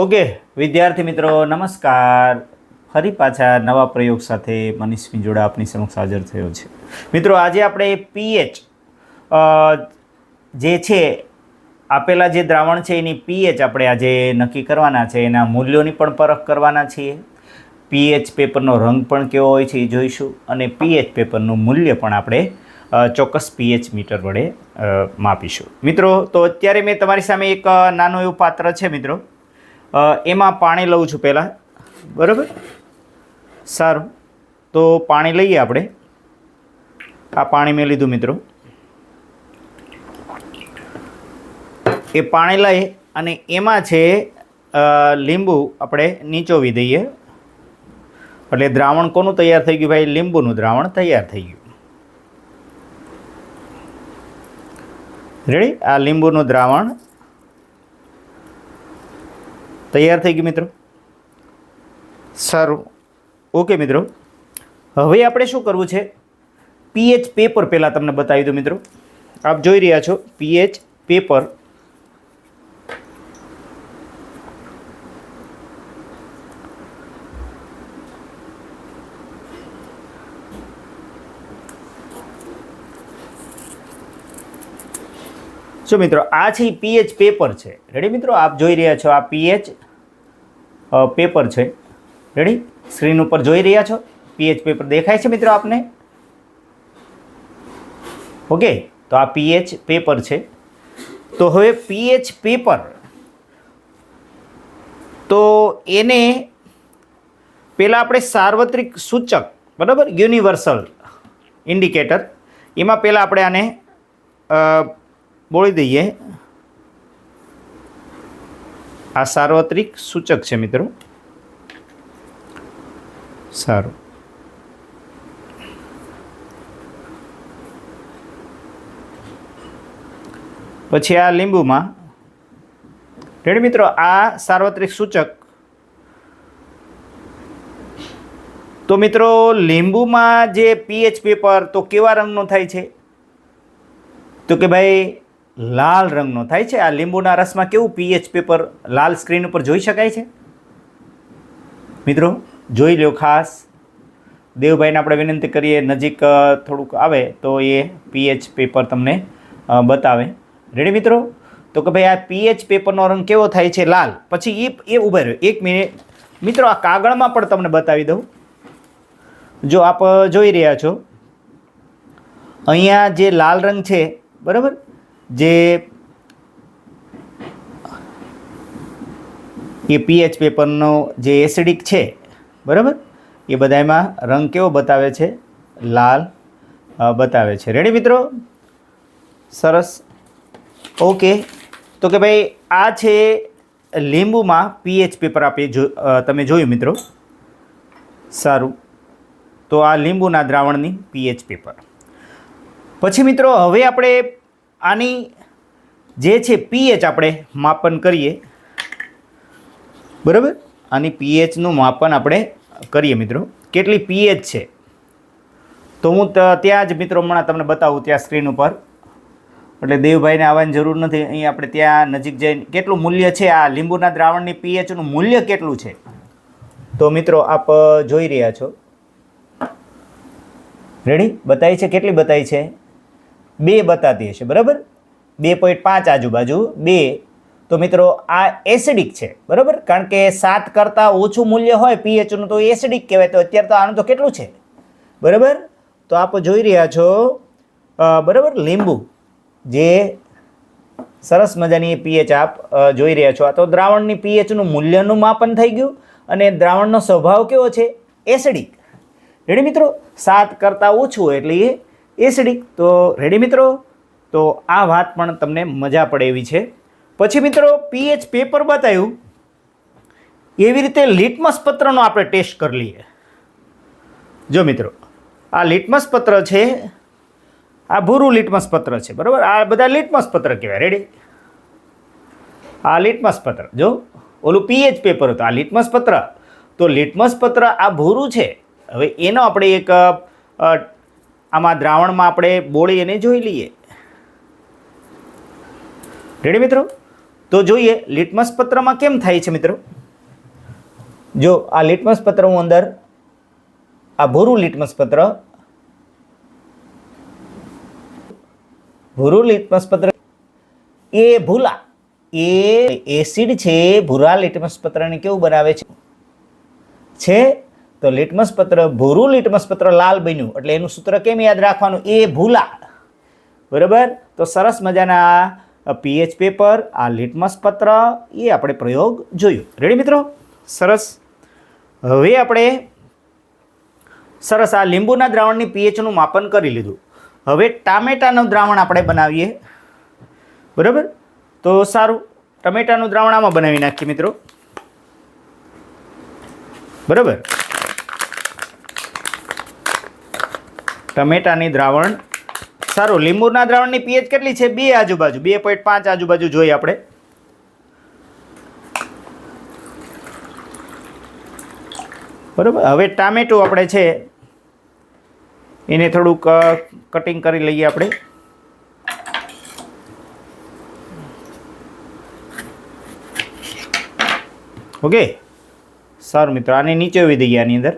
Okay, વિદ્યાર્થી મિત્રો, નમસ્કાર. ફરી પાછા નવા પ્રયોગ સાથે મનીષ મિંજોડા આપની સમક્ષ હાજર થયો છે. મિત્રો, આજે આપણે પીએચ જે છે, આપેલા જે દ્રાવણ છે, એની પીએચ આપણે આજે નક્કી કરવાના છે. એના મૂલ્યોની પણ પરખ કરવાના છીએ. પીએચ પેપરનો રંગ પણ કેવો હોય છે એ જોઈશું અને પીએચ પેપરનું મૂલ્ય પણ આપણે ચોક્કસ પીએચ મીટર વડે માપીશું. મિત્રો, તો અત્યારે મેં તમારી સામે એક નાનું એવું પાત્ર છે, મિત્રો. એમાં પાણી લઉં છું પહેલાં. બરાબર? સારું. તો પાણી લઈએ આપણે. આ પાણી મેં લીધું મિત્રો. એ પાણી લઈ અને એમાં છે લીંબુ આપણે નીચોવી દઈએ. એટલે દ્રાવણ કોનું તૈયાર થઈ ગયું ભાઈ? લીંબુનું દ્રાવણ તૈયાર થઈ ગયું. રેડી આ લીંબુનું દ્રાવણ તૈયાર થઈ ગયું મિત્રો? સારું. ઓકે મિત્રો. હવે આપણે શું કરવું છે? પીએચ પેપર પહેલાં તમને બતાવી દઉં મિત્રો. આપ જોઈ રહ્યા છો પીએચ પેપર જો મિત્રો, આ છે પીએચ પેપર છે. રેડી મિત્રો? આપ જોઈ રહ્યા છો આ પીએચ પેપર છે. રેડી સ્ક્રીન ઉપર જોઈ રહ્યા છો? પીએચ પેપર દેખાય છે મિત્રો આપને? ઓકે, તો આ પીએચ પેપર છે. તો હવે પીએચ પેપર, તો એને પહેલાં આપણે સાર્વત્રિક સૂચક, બરાબર? યુનિવર્સલ ઇન્ડિકેટર એમાં પહેલાં આપણે આને બોળી દઈએ. આ સાર્વત્રિક સૂચક છે મિત્રો. સારું. પછી આ લીંબુમાં, રેડી મિત્રો, આ સાર્વત્રિક સૂચક. તો મિત્રો, લીંબુમાં જે પીએચ પેપર, તો કેવા રંગનો થાય છે? તો કે ભાઈ લાલ રંગનો થાય છે. આ લીંબુના રસમાં કેવું પીએચ પેપર લાલ સ્ક્રીન ઉપર જોઈ શકાય છે? મિત્રો, જોઈ લો ખાસ. દેવભાઈને આપણે વિનંતી કરીએ, નજીક થોડુંક આવે તો એ પીએચ પેપર તમને બતાવે. રેડી મિત્રો? તો કે ભાઈ આ પીએચ પેપરનો રંગ કેવો થાય છે? લાલ. પછી એ એ ઊભા રહ્યો. એક મિનિટ. મિત્રો, આ કાગળમાં પણ તમને બતાવી દઉં. જો આપ જોઈ રહ્યા છો. અહીંયા જે લાલ રંગ છે, બરાબર? જે એ પીએચ પેપરનો જે એસિડિક છે, બરાબર? એ બધામાં રંગ કેવો બતાવે છે? લાલ બતાવે છે. રેડી મિત્રો? સરસ. ઓકે. તો કે ભાઈ, આ છે લીંબુમાં પીએચ પેપર આપે જો તમે જોયું મિત્રો? સારું. તો આ લીંબુના દ્રાવણની પીએચ પેપર. પછી મિત્રો, હવે આપણે આની જે છે પીએચ આપણે માપન કરીએ. બરાબર? આની પીએચનું માપન આપણે કરીએ મિત્રો. કેટલી પીએચ છે? તો હું ત્યાં જ મિત્રો હમણાં તમને બતાવું ત્યાં સ્ક્રીન ઉપર. એટલે દેવભાઈને આવવાની જરૂર નથી. અહીં આપણે ત્યાં નજીક જઈને કેટલું મૂલ્ય છે? આ લીંબુના દ્રાવણની પીએચનું મૂલ્ય કેટલું છે? તો મિત્રો આપ જોઈ રહ્યા છો. રેડી બતાવી છે? કેટલી બતાવી છે? બે બતાતી હશે, બરાબર? બે પોઈન્ટ પાંચ આજુબાજુ, બે. તો મિત્રો, આ એસિડિક છે, બરાબર? કારણ કે સાત કરતાં ઓછું મૂલ્ય હોય પીએચનું તો એસિડિક કહેવાય, તો અત્યારે તો આનું તો કેટલું છે? બરાબર? તો આપ જોઈ રહ્યા છો બરાબર? લીંબુ, જે સરસ મજાની પીએચ આપ જોઈ રહ્યા છો. આ તો દ્રાવણની પીએચનું મૂલ્યનું માપન થઈ ગયું, અને દ્રાવણનો સ્વભાવ કેવો છે? એસિડિક. રેડી મિત્રો? સાત કરતાં ઓછું એટલે એસિડિક તો રેડી મિત્રો? તો આ વાત પણ તમને મજા પડે એવી છે. પછી મિત્રો, પીએચ પેપર બતાવ્યું એવી રીતે લિટમસ પત્રનો આપણે ટેસ્ટ કરી લઈએ. જો મિત્રો, આ લિટમસ પત્ર છે, આ ભૂરું લિટમસ પત્ર છે, બરાબર? આ બધા લિટમસ પત્ર કહેવાય. રેડી આ લિટમસ પત્ર. જો, ઓલું પીએચ પેપર હતું, આ લિટમસ પત્ર. તો લિટમસ પત્ર આ ભૂરું છે. હવે એનો આપણે એક આમાં દ્રાવણમાં આપણે બોળી એને જોઈ લઈએ. રેડી મિત્રો? તો જોઈએ લિટમસ પત્રમાં કેમ થાય છે મિત્રો? જો આ લિટમસ પત્ર હું અંદર, આ ભૂરું લિટમસ પત્ર, ભૂરું લિટમસ પત્ર, એ ભૂલા, એ એસિડ છે, ભૂરા લિટમસ પત્રને કેવું બનાવે છે તો લિટમસ પત્ર ભૂરું લિટમસ પત્ર લાલ બન્યું. એટલે એનું સૂત્ર કેમ યાદ રાખવાનું? એ ભૂલા. બરાબર? તો સરસ મજાના પીએચ પેપર, આ લિટમસ પત્ર એ આપણે પ્રયોગ જોયો. રેડી મિત્રો? સરસ. હવે આપણે સરસ આ લીંબુના દ્રાવણની પીએચનું માપન કરી લીધું. હવે ટામેટાનું દ્રાવણ આપણે બનાવીએ. બરાબર? તો સારું. ટમેટાનું દ્રાવણ આમાં બનાવી નાખીએ મિત્રો. બરાબર? ટમેટાની દ્રાવણ. સારું, લીંબુના દ્રાવણની પીએચ કેટલી છે? બે આજુબાજુ, બે પોઈન્ટ પાંચ આજુબાજુ જોઈએ આપણે. બરાબર? હવે ટામેટું આપણે છે, એને થોડુંક કટિંગ કરી લઈએ આપણે. ઓકે સારું મિત્રો, આને નીચે આવી દઈએ આની અંદર.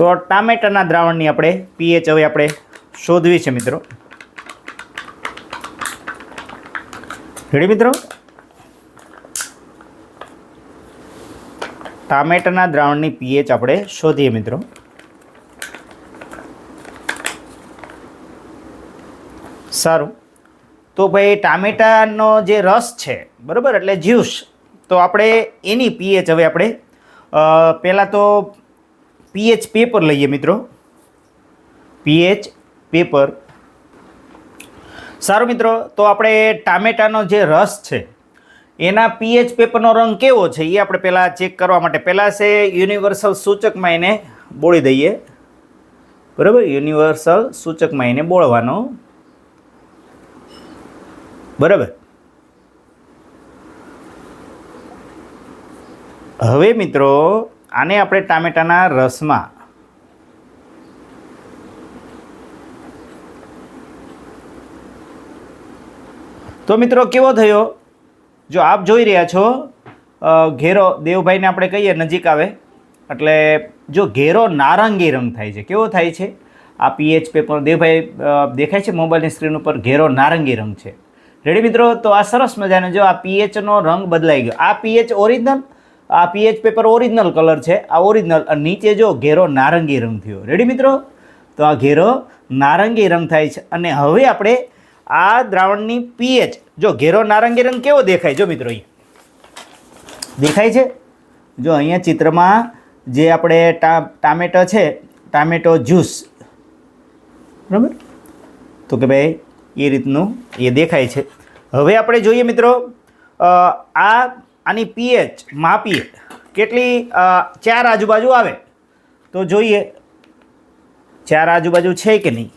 તો ટામેટાના દ્રાવણની આપણે પીએચ હવે આપણે શોધવી છે મિત્રો. રેડી મિત્રો? ટામેટાના દ્રાવણની પીએચ આપણે શોધીએ મિત્રો. સારું. તો ભાઈ ટામેટાનો જે રસ છે, બરાબર? એટલે જ્યુસ. તો આપણે એની પીએચ હવે આપણે પહેલાં તો પીએચ પેપર લઈએ મિત્રો. PH paper. સારું મિત્રો, તો આપણે ટામેટાનો જે રસ છે, એના પીએચ પેપરનો રંગ કેવો છે, એ આપણે પહેલાં ચેક કરવા માટે. પહેલાં છે યુનિવર્સલ સૂચકમાં એને બોળી દઈએ. બરાબર? યુનિવર્સલ સૂચકમાં એને બોળવાનો. બરાબર? હવે મિત્રો આને આપણે ટામેટાના રસમાં તો મિત્રો કેવો થયો? જો આપ જોઈ રહ્યા છો ઘેરો દેવભાઈને આપણે કહીએ નજીક આવે, એટલે જો ઘેરો નારંગી રંગ થાય છે, કેવો થાય છે? આ પીએચ પેપર દેવભાઈ દેખાય છે મોબાઈલની સ્ક્રીન ઉપર, ઘેરો નારંગી રંગ છે. રેડી મિત્રો? તો આ સરસ મજાનો જો આ પીએચનો રંગ બદલાઈ ગયો. આ પીએચ ઓરિજિનલ આ પીએચ પેપર ઓરિજિનલ કલર છે. આ ઓરિજિનલ અને નીચે જો ઘેરો નારંગી રંગ થયો. રેડી મિત્રો? તો આ ઘેરો નારંગી રંગ થાય છે. અને હવે આપણે આ દ્રાવણની પીએચ, જો ઘેરો નારંગી રંગ કેવો દેખાય? જો મિત્રો અહીંયા દેખાય છે? જો અહીંયા ચિત્રમાં જે આપણે ટા, ટામેટો છે, ટામેટો જ્યુસ. બરાબર? તો કે ભાઈ, એ રીતનું એ દેખાય છે. હવે આપણે જોઈએ મિત્રો આ આની પીએચ માપીએ કેટલી ચાર આજુબાજુ આવે? તો જોઈએ, ચાર આજુબાજુ છે કે નહીં?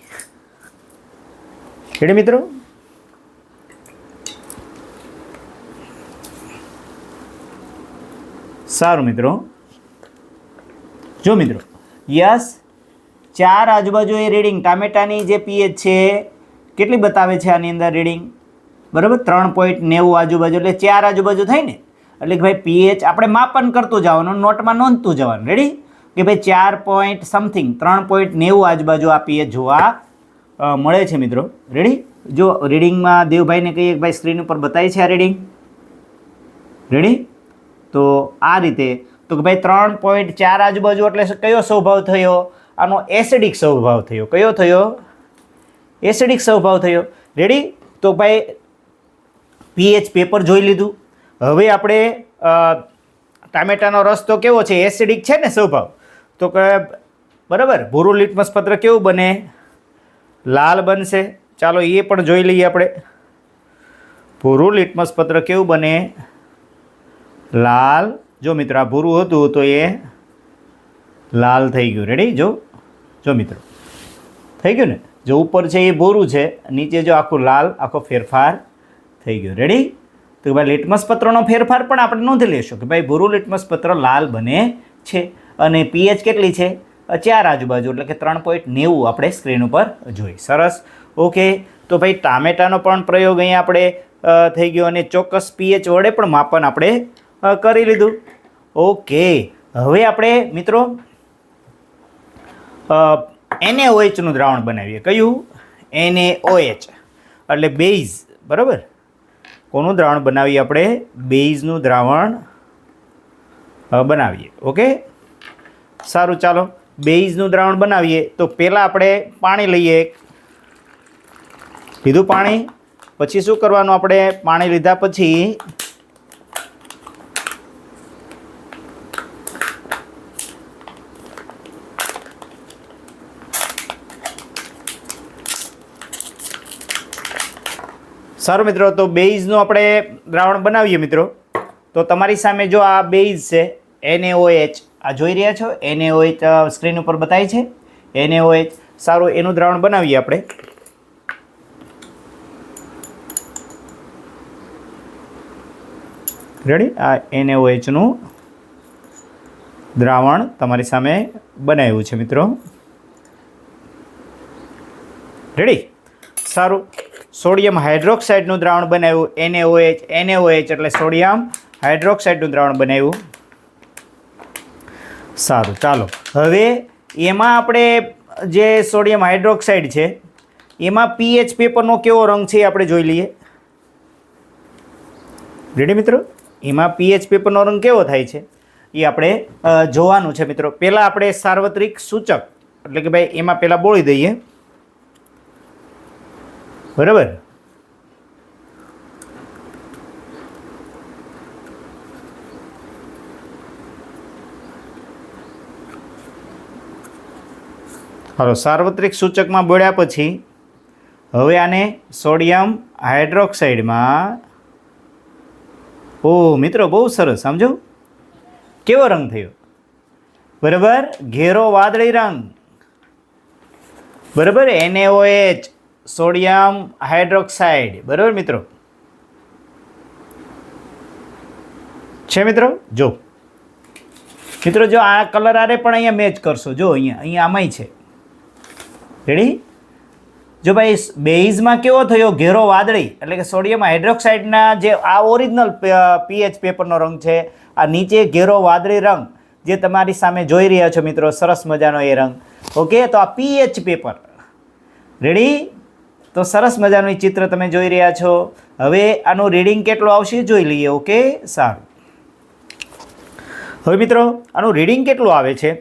એટલે મિત્રો? સારું મિત્રો. જો મિત્રો, યસ, ચાર આજુબાજુ એ રીડિંગ. ટામેટાની જે પીએચ છે, કેટલી બતાવે છે આની અંદર રીડિંગ? બરાબર ત્રણ પોઈન્ટ નેવું આજુબાજુ, એટલે ચાર આજુબાજુ થાય ને? એટલે કે ભાઈ પીએચ આપણે માપન કરતું જવાનું, નોટમાં નોંધતું જવાનું. રેડી કે ભાઈ ચાર પોઈન્ટ સમથિંગ ત્રણ પોઈન્ટ નેવું આજુબાજુ આ પીએચ જોવા મળે છે મિત્રો. રેડી જો રીડિંગમાં દેવભાઈને કહીએ ભાઈ સ્ક્રીન ઉપર બતાવી છે આ રીડિંગ રેડી તો આ રીતે. તો કે ભાઈ ત્રણ પોઈન્ટ ચાર આજુબાજુ એટલે કયો સ્વભાવ થયો? આનો એસિડિક સ્વભાવ થયો. કયો થયો? એસિડિક સ્વભાવ થયો. રેડી તો ભાઈ પીએચ પેપર જોઈ લીધું. હવે આપણે ટામેટાનો રસ તો કેવો છે? એસિડિક છે ને સ્વભાવ? તો કે, બરાબર, ભૂરું લીટમસ પત્ર કેવું બને? લાલ બનશે. ચાલો એ પણ જોઈ લઈએ આપણે. ભૂરું લીટમસ પત્ર કેવું બને? લાલ. જો મિત્રો, આ ભૂરું હતું તો એ લાલ થઈ ગયું. રેડી જો જો મિત્રો. થઈ ગયું ને? જો ઉપર છે એ ભૂરું છે, નીચે જો આખું લાલ, આખો ફેરફાર થઈ ગયો. રેડી તો ભાઈ લિટમસ પત્રનો ફેરફાર પણ આપણે નોંધી લેશું કે ભાઈ ભૂરું લિટમસ પત્ર લાલ બને છે અને પીએચ કેટલી છે? ચાર આજુબાજુ, એટલે કે ત્રણ પોઈન્ટ નેવું આપણે સ્ક્રીન ઉપર જોઈ. સરસ. ઓકે તો ભાઈ ટામેટાનો પણ પ્રયોગ અહીંયા આપણે થઈ ગયો અને ચોક્કસ પીએચ વડે પણ માપન આપણે કરી લીધું. ઓકે હવે આપણે, મિત્રો એને ઓએચનું દ્રાવણ બનાવીએ. કયું? એનએઓએચ એટલે બેઝ બરાબર? કોનું દ્રાવણ બનાવીએ આપણે? બેઝનું દ્રાવણ બનાવીએ. ઓકે? સારું, ચાલો. બેઝનું દ્રાવણ બનાવીએ. તો પહેલાં આપણે પાણી લઈએ. લીધું પાણી. પછી શું કરવાનું આપણે? પાણી લીધા પછી સારું મિત્રો, તો બેઝનું આપણે દ્રાવણ બનાવીએ મિત્રો. તો તમારી સામે જો આ બેઝ છે, એનએઓએચ, આ જોઈ રહ્યા છો? એનએઓએચ સ્ક્રીન ઉપર બતાય છે. એનએઓએચ, સારું, એનું દ્રાવણ બનાવીએ આપણે. રેડી આ એનએઓએચનું દ્રાવણ તમારી સામે બનાવ્યું છે મિત્રો. રેડી સારું. સોડિયમ હાઇડ્રોક્સાઇડનું દ્રાવણ બનાવ્યું. N A O H N A O H એટલે સોડિયમ હાઇડ્રોક્સાઇડનું દ્રાવણ બનાવ્યું. સારું, ચાલો. હવે એમાં આપણે જે સોડિયમ હાઇડ્રોક્સાઇડ છે, એમાં પીએચ પેપરનો કેવો રંગ છે એ આપણે જોઈ લઈએ. રેડી મિત્રો? એમાં પીએચ પેપરનો રંગ કેવો થાય છે એ આપણે જોવાનું છે મિત્રો. પહેલાં આપણે સાર્વત્રિક સૂચક, એટલે કે ભાઈ એમાં પહેલાં બોળી દઈએ. બરાબર? હાલો, સાર્વત્રિક સૂચકમાં બોળ્યા પછી હવે આને સોડિયમ હાઇડ્રોક્સાઇડમાં ઓ, મિત્રો, બહુ સરસ, સમજો? કેવો રંગ થયો? બરાબર? ઘેરો વાદળી રંગ. બરાબર? NaOH sodium hydroxide. બરાબર મિત્રો? છે મિત્રો? જો. મિત્રો, જો આ કલર આરે પણ અહીંયા મેચ કરશો. જો, અહીંયા અહીંયા આમાંય છે. રેડી જો ભાઈ બેઇઝમાં કેવો થયો? ઘેરો વાદળી. એટલે કે સોડિયમ હાઇડ્રોક્સાઇડના જે આ ઓરિજિનલ પીએચ પેપરનો રંગ છે, આ નીચે ઘેરો વાદળી રંગ જે તમારી સામે જોઈ રહ્યા છો મિત્રો, સરસ મજાનો એ રંગ. ઓકે તો આ પીએચ પેપર. રેડી તો સરસ મજાનું ચિત્ર તમે જોઈ રહ્યા છો. હવે આનું રીડિંગ કેટલું આવશે જોઈ લઈએ ઓકે સારું. હવે મિત્રો, આનું રીડિંગ કેટલું આવે છે?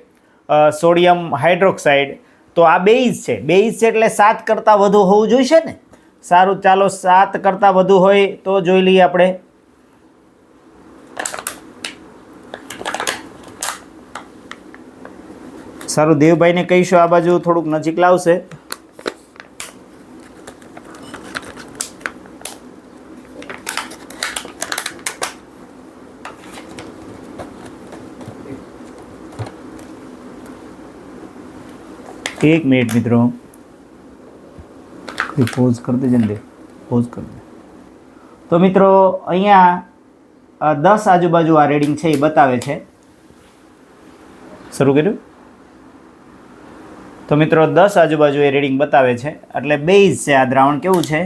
સોડિયમ હાઇડ્રોક્સાઇડ તો આ બેઇઝ છે. બેઇઝ છે એટલે સાત કરતાં વધુ હોવું જોઈશે ને? સારું, ચાલો સાત કરતાં વધુ હોય તો જોઈ લઈએ આપણે. સારું, દેવભાઈને કહીશું આ બાજુ થોડુંક નજીક લાવશે. એક મિનિટ મિત્રો. પોઝ કરી દેજે ને પોઝ કરી દે. તો મિત્રો, અહીંયા દસ આજુબાજુ આ રેડિંગ છે એ બતાવે છે. શરૂ કર્યું? તો મિત્રો, દસ આજુબાજુ એ રીડિંગ બતાવે છે. એટલે બેઝ છે આ દ્રાવણ કેવું છે?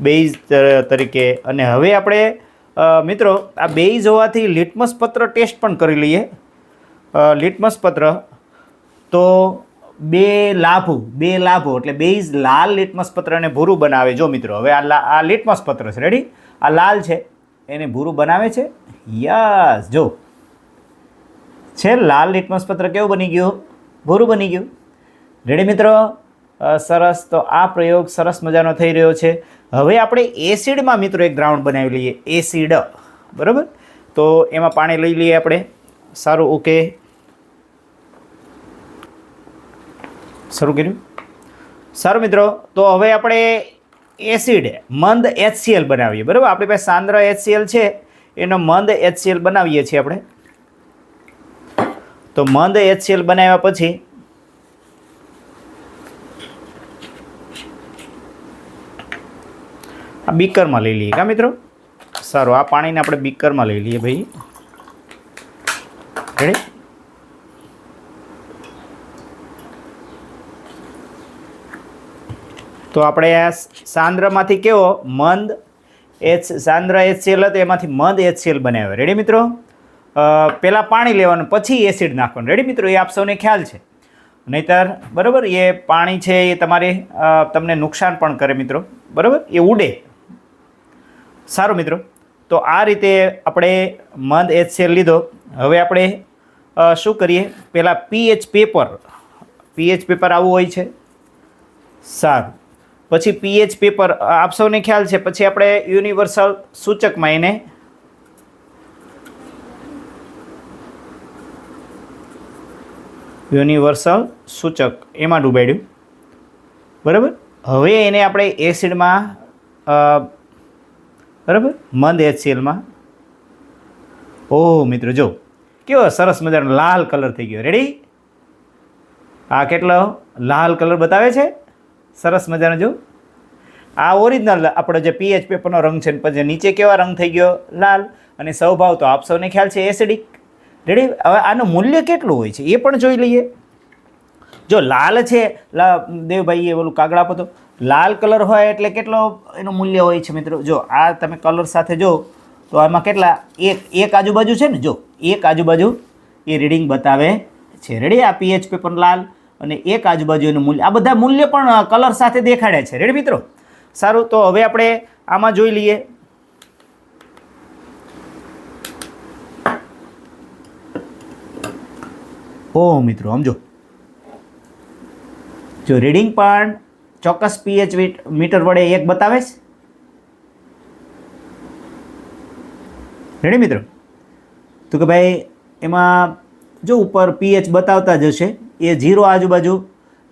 બેઝ તરીકે. અને હવે આપણે મિત્રો, આ બેઝ હોવાથી લિટમસ પત્ર ટેસ્ટ પણ કરી લઈએ. લિટમસ પત્ર. તો બે લાભો બે લાભો એટલે બેઝ લાલ લિટમસ પત્રને ભૂરું બનાવે. જો મિત્રો, હવે આ લા, આ લિટમસ પત્ર છે રેડી આ લાલ છે, એને ભૂરું બનાવે છે? યસ, જો. છે, લાલ લિટમસ પત્ર કેવું બની ગયું? ભૂરું બની ગયું. રેડી મિત્રો? સરસ. તો આ પ્રયોગ સરસ મજાનો થઈ રહ્યો છે. હવે આપણે એસિડમાં મિત્રો, એક દ્રાવણ બનાવી લઈએ. એસિડ બરાબર? તો એમાં પાણી લઈ લઈએ આપણે. સારું ઓકે શરૂ કર્યું. સારું મિત્રો, તો હવે આપણે એસિડ, મંદ એચસીએલ બનાવીએ. બરાબર? આપણી પાસે સાંદ્ર એચસીએલ છે, એનો મંદ એચસીએલ બનાવીએ છીએ આપણે. તો મંદ એચસીએલ બનાવ્યા પછી આ બીકરમાં લઈ લઈએ. કા મિત્રો? સારું, આ પાણીને આપણે બીકરમાં લઈ લઈએ ભાઈ. રેડી તો આપણે આ સાંદ્રમાંથી કેવો? મંદ, એચ, સાંદ્ર એચસીએલ હતો એમાંથી મંદ એચસીએલ બનાવ્યો રેડી મિત્રો? પહેલાં પાણી લેવાનું, પછી એસિડ નાખવાનું. રેડી મિત્રો? એ આપ સૌને ખ્યાલ છે. નહીતર, બરાબર? એ પાણી છે એ તમારે તમને નુકસાન પણ કરે મિત્રો. બરાબર? એ ઉડે. સારું મિત્રો. તો આ રીતે આપણે મંદ એચસીએલ લીધો. હવે આપણે શું કરીએ? પહેલાં પીએચ પેપર પીએચ પેપર આવું હોય છે. સારું. પછી પીએચ પેપર આપ સૌને ખ્યાલ છે, પછી આપણે યુનિવર્સલ સૂચકમાં એને યુનિવર્સલ સૂચક એમાં ડૂબાડ્યું. બરાબર? હવે એને આપણે એસિડમાં બરાબર? મંદ એચસીએલમાં. ઓહ, મિત્રો, જો, કેવો સરસ મજાનો લાલ કલર થઈ ગયો. રેડી આ કેટલો? લાલ કલર બતાવે છે? સરસ મજાનો જો. આ ઓરિજિનલ આપણો જે પીએચ પેપરનો રંગ છે પણ પછી નીચે કેવા રંગ થઈ ગયો? લાલ. અને સ્વભાવ તો આપ સૌને ખ્યાલ છે એસિડિક રેડી હવે આનું મૂલ્ય કેટલું હોય છે? એ પણ જોઈ લઈએ. જો લાલ છે દેવભાઈએ ઓલું કાગળ આપો તો. લાલ કલર હોય એટલે કેટલો એનું મૂલ્ય હોય છે મિત્રો? જો, આ તમે કલર સાથે જો, તો આમાં કેટલા? એક એક આજુબાજુ છે ને, જો, એક આજુબાજુ એ રીડિંગ બતાવે છે. રેડી આ પીએચ પેપર લાલ. અને એક આજુબાજુનું મૂલ્ય. આ બધા મૂલ્ય પણ કલર સાથે દેખાડે છે. રેડી મિત્રો? સારું, તો હવે આપણે આમાં જોઈ લઈએ. ઓ, મિત્રો સમજો જો. રીડિંગ પણ ચોક્કસ પીએચ મીટર વડે એક બતાવે છે. રેડી મિત્રો? તો કે ભાઈ, એમાં જો ઉપર પીએચ બતાવતા જ હશે. એ ઝીરો આજુબાજુ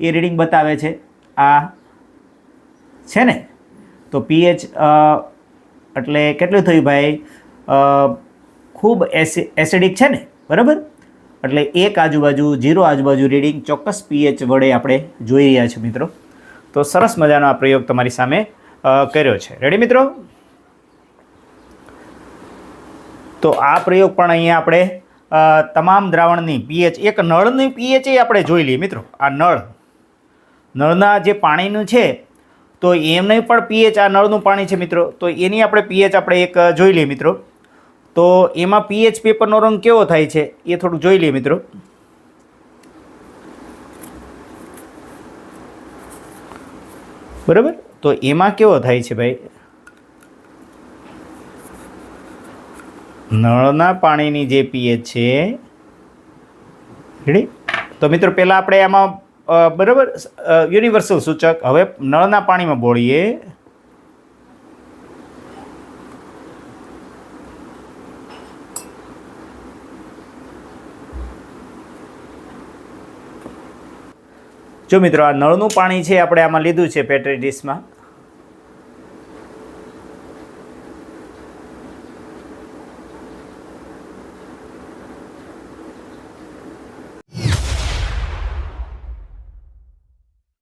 એ રીડિંગ બતાવે છે. આ છે ને? તો પીએચ એટલે કેટલું થયું ભાઈ? ખૂબ એસી, એસિડિક છે ને? બરાબર? એટલે એક આજુબાજુ, ઝીરો આજુબાજુ રીડિંગ ચોક્કસ પીએચ વડે આપણે જોઈ રહ્યા છીએ મિત્રો. તો સરસ મજાનો આ પ્રયોગ તમારી સામે કર્યો છે. રેડી મિત્રો? તો આ પ્રયોગ પણ અહીંયા આપણે તમામ દ્રાવણની પીએચ, એક નળની પીએચ એ આપણે જોઈ લઈએ મિત્રો. આ નળ. નળના જે પાણીનું છે, તો એમને પણ પીએચ, આ નળનું પાણી છે મિત્રો. તો એની આપણે પીએચ આપણે એક જોઈ લઈએ મિત્રો. તો એમાં પીએચ પેપરનો રંગ કેવો થાય છે, એ થોડું જોઈ લઈએ મિત્રો. બરાબર? તો એમાં કેવો થાય છે ભાઈ? નળના પાણીની જે પીએ છે રેડી તો મિત્રો, પહેલાં આપણે આમાં બરાબર યુનિવર્સલ સૂચક. હવે નળના પાણીમાં બોળીએ. જો મિત્રો, આ નળનું પાણી છે, આપણે આમાં લીધું છે પેટ્રી ડીશમાં